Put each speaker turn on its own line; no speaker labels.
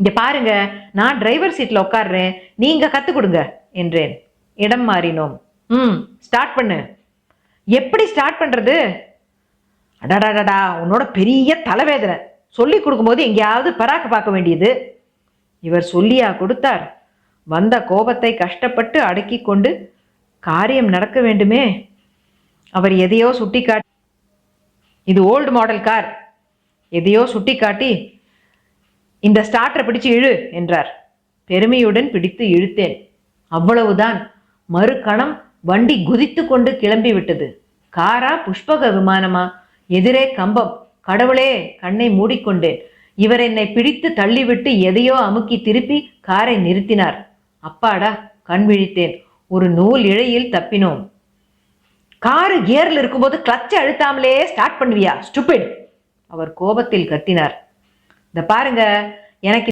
இங்க பாருங்க நான் டிரைவர் சீட்ல உட்காடுறேன் நீங்க கத்து கொடுங்க என்றேன். இடம் மாறினோம். ம் ஸ்டார்ட் பண்ணு. எப்படி ஸ்டார்ட் பண்றது? அடடாடடா உன்னோட பெரிய தலைவேதனை. சொல்லி கொடுக்கும்போது எங்கேயாவது பராக்க பார்க்க வேண்டியது. இவர் சொல்லியா கொடுத்தார். வந்த கோபத்தை கஷ்டப்பட்டு அடக்கி கொண்டு காரியம் நடக்க வேண்டுமே. அவர் எதையோ சுட்டி காட்டி இது ஓல்டு மாடல் கார் எதையோ சுட்டிக்காட்டி இந்த ஸ்டார்டரை பிடிச்சு இழு என்றார். பெருமையுடன் பிடித்து இழுத்தேன். அவ்வளவுதான். மறுகணம் வண்டி குதித்து கொண்டு கிளம்பி விட்டது. காரா புஷ்பக விமானமா? எதிரே கம்பம். கடவுளே கண்ணை மூடிக்கொண்டேன். இவர் என்னை பிடித்து தள்ளிவிட்டு எதையோ அமுக்கி திருப்பி காரை நிறுத்தினார். அப்பாடா கண் விழித்தேன். ஒரு நூல் இழையில் தப்பினோம். காரு கியரில் இருக்கும்போது கிளச்சை அழுத்தாமலே ஸ்டார்ட் பண்ணுவியா? ஸ்டூபிட் அவர் கோபத்தில் கத்தினார். இந்த பாருங்க. எனக்கு